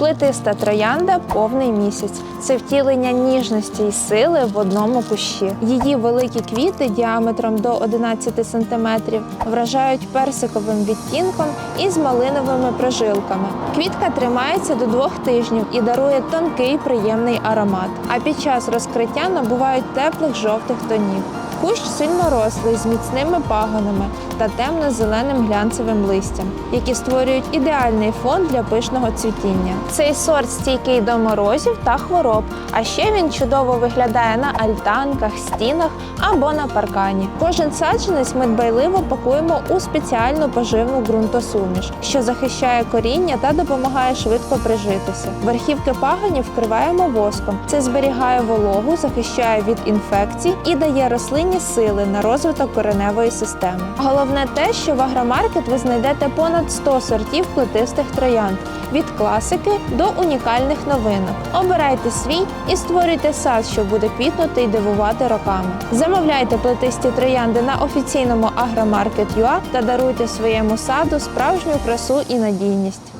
Плетиста троянда повний місяць. Це втілення ніжності і сили в одному кущі. Її великі квіти діаметром до 11 см вражають персиковим відтінком і з малиновими прожилками. Квітка тримається до двох тижнів і дарує тонкий приємний аромат. А під час розкриття набувають теплих жовтих тонів. Кущ сильнорослий з міцними пагонами та темно-зеленим глянцевим листям, які створюють ідеальний фон для пишного цвітіння. Цей сорт стійкий до морозів та хвороб, а ще він чудово виглядає на альтанках, стінах або на паркані. Кожен саджанець ми дбайливо пакуємо у спеціальну поживну ґрунтосуміш, що захищає коріння та допомагає швидко прижитися. Верхівки пагонів вкриваємо воском. Це зберігає вологу, захищає від інфекцій і дає рослині сили на розвиток кореневої системи. Головне те, що в агромаркет ви знайдете понад 100 сортів плетистих троянд від класики до унікальних новинок. Обирайте свій і створюйте сад, що буде квітнути і дивувати роками. Замовляйте плетисті троянди на офіційному агромаркет.ua та даруйте своєму саду справжню красу і надійність.